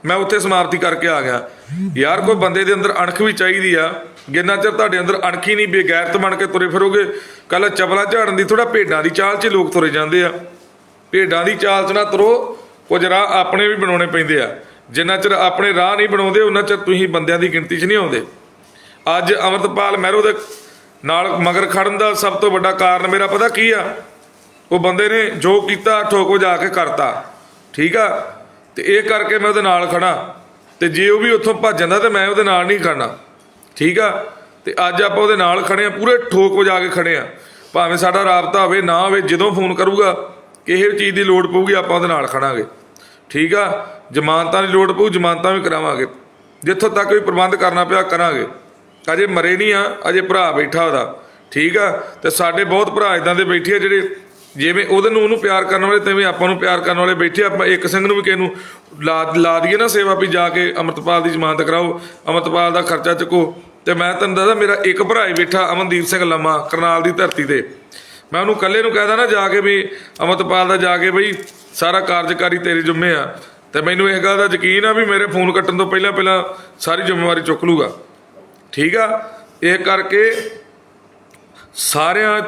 ਮੈਂ ਉੱਥੇ ਸਮਾਪਤੀ ਕਰਕੇ ਆ ਗਿਆ। ਯਾਰ, ਕੋਈ ਬੰਦੇ ਦੇ ਅੰਦਰ ਅਣਖ ਵੀ ਚਾਹੀਦੀ ਆ। ਜਿੰਨਾ ਚਿਰ ਤੁਹਾਡੇ ਅੰਦਰ ਅਣਖ ਹੀ ਨਹੀਂ, ਬੇਗੈਰਤ ਬਣ ਕੇ ਤੁਰੇ ਫਿਰੋਗੇ। ਕੱਲ ਚਪਲਾ ਝਾੜਨ ਦੀ ਥੋੜਾ ਭੇਡਾਂ ਦੀ ਚਾਲ 'ਚ ਲੋਕ ਤੁਰੇ ਜਾਂਦੇ ਆ। ਭੇਡਾਂ ਦੀ ਚਾਲ 'ਚ ਨਾ ਤੁਰੋ। ਕੁਝ ਰਾਹ ਆਪਣੇ ਵੀ ਬਣਾਉਣੇ ਪੈਂਦੇ ਆ। ਜਿੰਨਾ ਚਿਰ ਆਪਣੇ ਰਾਹ ਨਹੀਂ ਬਣਾਉਂਦੇ, ਉਹਨਾਂ ਚਿਰ ਤੁਸੀਂ ਬੰਦਿਆਂ ਦੀ ਗਿਣਤੀ 'ਚ ਨਹੀਂ ਆਉਂਦੇ। ਅੱਜ ਅਮਰਤਪਾਲ ਮਹਿਰੋ ਦੇ ਨਾਲ ਮਗਰ ਖੜਨ ਦਾ ਸਭ ਤੋਂ ਵੱਡਾ ਕਾਰਨ ਮੇਰਾ ਪਤਾ ਕੀ ਆ? ਉਹ ਬੰਦੇ ਨੇ ਜੋ ਕੀਤਾ, ਠੋਕੋ ਜਾ ਕੇ ਕਰਤਾ। ਠੀਕ ਆ? ਤੇ ਇਹ ਕਰਕੇ ਮੈਂ ਉਹਦੇ ਨਾਲ ਖੜਾ ਤੇ ਜੇ ਉਹ ਵੀ ਉੱਥੋਂ ਭੱਜ ਜਾਂਦਾ, ਤੇ ਮੈਂ ਉਹਦੇ ਨਾਲ ਨਹੀਂ ਖੜਨਾ ਠੀਕ ਆ? ਤੇ ਅੱਜ ਆਪਾਂ ਉਹਦੇ ਨਾਲ ਖੜੇ ਆ, ਪੂਰੇ ਠੋਕ ਵਜਾ ਕੇ ਖੜੇ ਆ। ਭਾਵੇਂ ਸਾਡਾ ਰਾਬਤਾ ਹੋਵੇ, ਨਾ ਹੋਵੇ, ਜਦੋਂ ਫੋਨ ਕਰੂਗਾ ਕਿਸੇ ਵੀ ਚੀਜ਼ ਦੀ ਲੋੜ ਪਊਗੀ, ਆਪਾਂ ਉਹਦੇ ਨਾਲ ਖੜਾਂਗੇ। ਠੀਕ ਆ? ਜ਼ਮਾਨਤਾਂ ਦੀ ਲੋੜ ਪਊ, ਜ਼ਮਾਨਤਾਂ ਵੀ ਕਰਾਵਾਂਗੇ। ਜਿੱਥੋਂ ਤੱਕ ਵੀ ਪ੍ਰਬੰਧ ਕਰਨਾ ਪਿਆ, ਕਰਾਂਗੇ। ਅਜੇ ਮਰੇ ਨਹੀਂ ਆ, ਅਜੇ ਭਰਾ ਬੈਠਾ ਉਹਦਾ। ਠੀਕ ਆ? ਤੇ ਸਾਡੇ ਬਹੁਤ ਭਰਾ ਇਦਾਂ ਦੇ ਬੈਠੇ ਆ ਜਿਹੜੇ ਜਿਵੇਂ ਉਹਦੇ ਨੂੰ ਉਹਨੂੰ ਪਿਆਰ ਕਰਨ ਵਾਲੇ, ਤਿਵੇਂ ਆਪਾਂ ਨੂੰ ਪਿਆਰ ਕਰਨ ਵਾਲੇ ਬੈਠੇ ਆਪਾਂ ਇੱਕ ਸਿੰਘ ਨੂੰ ਵੀ ਕਿਸੇ ਨੂੰ ਲਾ ਲਾ ਦਈਏ ਨਾ ਸੇਵਾ ਵੀ, ਜਾ ਕੇ ਅਮਰਤਪਾਲ ਦੀ ਜ਼ਮਾਨਤ ਕਰਾਓ। ਅਮਰਤਪਾਲ ਦਾ ਖਰਚਾ ਚੁੱਕੋ। ਤੇ ਮੈਂ ਤੁਹਾਨੂੰ ਦੱਸਦਾ, ਮੇਰਾ ਇੱਕ ਭਰਾ ਹੀ ਬੈਠਾ, ਅਮਨਦੀਪ ਸਿੰਘ ਲੰਮਾ, ਕਰਨਾਲ ਦੀ ਧਰਤੀ ਤੇ। ਮੈਂ ਉਹਨੂੰ ਇਕੱਲੇ ਨੂੰ ਕਹਿਦਾ ਨਾ ਜਾ ਕੇ ਵੀ ਅਮਰਤਪਾਲ ਦਾ ਜਾ ਕੇ ਬਈ ਸਾਰਾ ਕਾਰਜਕਾਰੀ ਤੇਰੇ ਜੁੰਮੇ ਆ। ਤੇ ਮੈਨੂੰ ਇਸ ਗੱਲ ਦਾ ਯਕੀਨ ਆ ਵੀ ਮੇਰੇ ਫੋਨ ਕੱਟਣ ਤੋਂ ਪਹਿਲਾਂ ਪਹਿਲਾਂ ਸਾਰੀ ਜ਼ਿੰਮੇਵਾਰੀ ਚੁੱਕ ਲੂਗਾ। ਠੀਕ ਆ? ਇਹ ਕਰਕੇ ਸਾਰਿਆਂ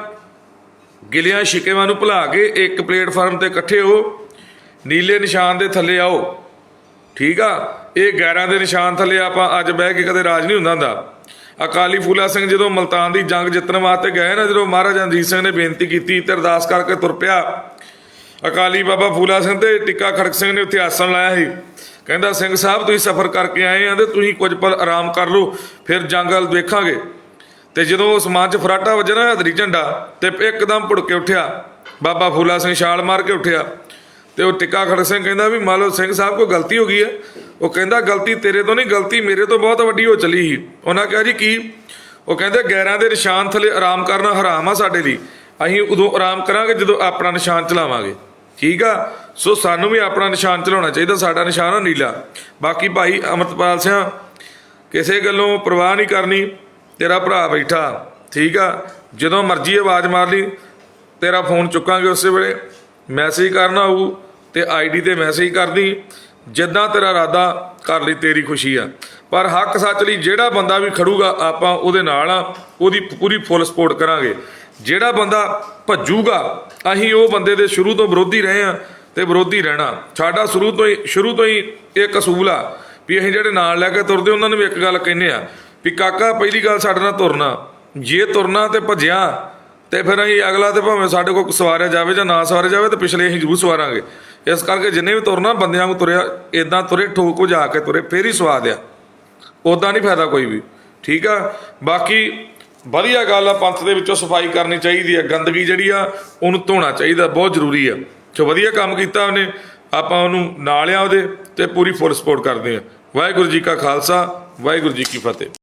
ਗਿਲਿਆਂ ਸ਼ਿਕੇਵਾਂ ਨੂੰ ਭੁਲਾ ਕੇ ਇੱਕ ਪਲੇਟਫਾਰਮ ਤੇ ਇਕੱਠੇ ਹੋ, ਨੀਲੇ ਨਿਸ਼ਾਨ ਦੇ ਥੱਲੇ ਆਓ। ਠੀਕ ਆ? ਇਹ ਗੈਰਾਂ ਦੇ ਨਿਸ਼ਾਨ ਥੱਲੇ ਆਪਾਂ ਅੱਜ ਬਹਿ ਕੇ ਕਦੇ ਰਾਜ ਨਹੀਂ ਹੁੰਦਾ ਹੁੰਦਾ। ਅਕਾਲੀ ਫੂਲਾ ਸਿੰਘ ਜਦੋਂ ਮਲਤਾਨ ਦੀ ਜੰਗ ਜਿੱਤਣ ਵਾਸਤੇ ਗਏ ਨਾ, ਜਦੋਂ ਮਹਾਰਾਜਾ ਰਣਜੀਤ ਸਿੰਘ ਨੇ ਬੇਨਤੀ ਕੀਤੀ ਤੇ ਅਰਦਾਸ ਕਰਕੇ ਤੁਰ ਪਿਆ, ਅਕਾਲੀ ਬਾਬਾ ਫੂਲਾ ਸਿੰਘ ਤੇ ਟਿੱਕਾ ਖੜਕ ਸਿੰਘ ਨੇ ਉੱਥੇ ਆਸਣ ਲਾਇਆ ਸੀ। ਕਹਿੰਦਾ, ਸਿੰਘ ਸਾਹਿਬ, ਤੁਸੀਂ ਸਫ਼ਰ ਕਰਕੇ ਆਏ ਆ ਤੇ ਤੁਸੀਂ ਕੁਝ ਪਲ ਆਰਾਮ ਕਰ ਲਓ, ਫਿਰ ਜੰਗ ਵੱਲ ਵੇਖਾਂਗੇ ਤੇ ਜਦੋਂ ਉਸ ਮਾਂ 'ਚ ਫਰਾਟਾ ਵੱਜਾ ਨਾ ਹਦਰੀ ਝੰਡਾ ਤੇ ਇੱਕਦਮ ਭੁੜ ਕੇ ਉੱਠਿਆ, ਬਾਬਾ ਫੂਲਾ ਸਿੰਘ ਛਾਲ ਮਾਰ ਕੇ ਉੱਠਿਆ। ਤੇ ਉਹ ਟਿੱਕਾ ਖੜ ਸਿੰਘ ਕਹਿੰਦਾ ਵੀ ਮੰਨ ਲਓ ਸਿੰਘ ਸਾਹਿਬ ਕੋਈ ਗਲਤੀ ਹੋ ਗਈ ਹੈ। ਉਹ ਕਹਿੰਦਾ, ਗਲਤੀ ਤੇਰੇ ਤੋਂ ਨਹੀਂ, ਗਲਤੀ ਮੇਰੇ ਤੋਂ ਬਹੁਤ ਵੱਡੀ ਹੋ ਚਲੀ ਸੀ। ਉਹਨਾਂ ਕਿਹਾ, ਜੀ ਕੀ? ਉਹ ਕਹਿੰਦੇ, ਗੈਰਾਂ ਦੇ ਨਿਸ਼ਾਨ ਥੱਲੇ ਆਰਾਮ ਕਰਨਾ ਹਰਾਮ ਆ ਸਾਡੇ ਲਈ। ਅਸੀਂ ਉਦੋਂ ਆਰਾਮ ਕਰਾਂਗੇ ਜਦੋਂ ਆਪਣਾ ਨਿਸ਼ਾਨ ਚਲਾਵਾਂਗੇ। ਠੀਕ ਆ? ਸੋ ਸਾਨੂੰ ਵੀ ਆਪਣਾ ਨਿਸ਼ਾਨ ਚਲਾਉਣਾ ਚਾਹੀਦਾ। ਸਾਡਾ ਨਿਸ਼ਾਨ ਆ ਨੀਲਾ। ਬਾਕੀ ਭਾਈ ਅਮਰਤਪਾਲ ਸਿੰਘ, ਕਿਸੇ ਗੱਲੋਂ ਪਰਵਾਹ ਨਹੀਂ ਕਰਨੀ। ਤੇਰਾ ਭਰਾ ਬੈਠਾ। ਠੀਕ ਆ? ਜਦੋਂ ਮਰਜ਼ੀ ਆਵਾਜ਼ ਮਾਰ ਲਈ। ਤੇਰਾ ਫੋਨ ਚੁੱਕਾਂਗੇ ਉਸੇ ਵੇਲੇ। ਮੈਸੇਜ ਕਰਨਾ ਹੋਊ। ਤੇ ਆਈਡੀ ਤੇ ਮੈਸੇਜ ਕਰਦੀ, ਜਿੱਦਾਂ ਤੇਰਾ ਇਰਾਦਾ ਕਰ ਲਈ ਤੇਰੀ ਖੁਸ਼ੀ ਆ। ਪਰ ਹੱਕ ਸੱਚ ਲਈ ਜਿਹੜਾ ਬੰਦਾ ਵੀ ਖੜੂਗਾ, ਆਪਾਂ ਉਹਦੇ ਨਾਲ ਆ, ਉਹਦੀ ਪੂਰੀ ਫੁੱਲ ਸਪੋਰਟ ਕਰਾਂਗੇ। ਜਿਹੜਾ ਬੰਦਾ ਭੱਜੂਗਾ, ਅਸੀਂ ਉਹ ਬੰਦੇ ਦੇ ਸ਼ੁਰੂ ਤੋਂ ਵਿਰੋਧੀ ਰਹੇ ਆ ਤੇ ਵਿਰੋਧੀ ਰਹਿਣਾ। ਸਾਡਾ ਸ਼ੁਰੂ ਤੋਂ ਹੀ, ਸ਼ੁਰੂ ਤੋਂ ਹੀ ਇਹ ਅਸੂਲ ਆ ਵੀ ਅਸੀਂ ਜਿਹੜੇ ਨਾਲ ਲੈ ਕੇ ਤੁਰਦੇ, ਉਹਨਾਂ ਨੂੰ ਵੀ ਇੱਕ ਗੱਲ ਕਹਿੰਦੇ ਆ ਵੀ ਕਾਕਾ, ਪਹਿਲੀ ਗੱਲ ਸਾਡੇ ਨਾਲ ਤੁਰਨਾ। ਜੇ ਤੁਰਨਾ ਤੇ ਭੱਜਿਆ ਤੇ ਫਿਰ ਅਸੀਂ ਅਗਲਾ ਤੇ ਭਾਵੇਂ ਸਾਡੇ ਕੋਲ ਸਵਾਰਿਆ ਜਾਵੇ ਜਾਂ ਨਾ ਸਵਾਰਿਆ ਜਾਵੇ ਤੇ ਪਿਛਲੇ ਅਸੀਂ ਜ਼ਰੂਰ ਸਵਾਰਾਂਗੇ। ਇਸ ਕਰਕੇ ਜਿੰਨੇ ਵੀ ਤੁਰਨਾ ਬੰਦਿਆਂ ਨੂੰ ਤੁਰਿਆ ਇਦਾਂ ਤੁਰੇ ਠੋਕ ਹੋ ਜਾ ਕੇ ਤੁਰੇ, ਫੇਰ ਹੀ ਸਵਾਦ ਆ। ਉਦਾਂ ਨਹੀਂ ਫਾਇਦਾ ਕੋਈ ਵੀ। ਠੀਕ ਆ? ਬਾਕੀ ਵਧੀਆ ਗੱਲ ਆ, ਪੰਥ ਦੇ ਵਿੱਚੋਂ ਸਫ਼ਾਈ ਕਰਨੀ ਚਾਹੀਦੀ ਆ। ਗੰਦਗੀ ਜਿਹੜੀ ਆ, ਉਹਨੂੰ ਧੋਣਾ ਚਾਹੀਦਾ, ਬਹੁਤ ਜ਼ਰੂਰੀ ਆ। ਸੋ ਵਧੀਆ ਕੰਮ ਕੀਤਾ ਉਹਨੇ, ਆਪਾਂ ਉਹਨੂੰ ਨਾਲ ਆ ਉਹਦੇ ਤੇ ਪੂਰੀ ਫੁੱਲ ਸਪੋਰਟ ਕਰਦੇ ਆ। ਵਾਹਿਗੁਰੂ ਜੀ ਕਾ ਖਾਲਸਾ, ਵਾਹਿਗੁਰੂ ਜੀ ਕੀ ਫਤਿਹ।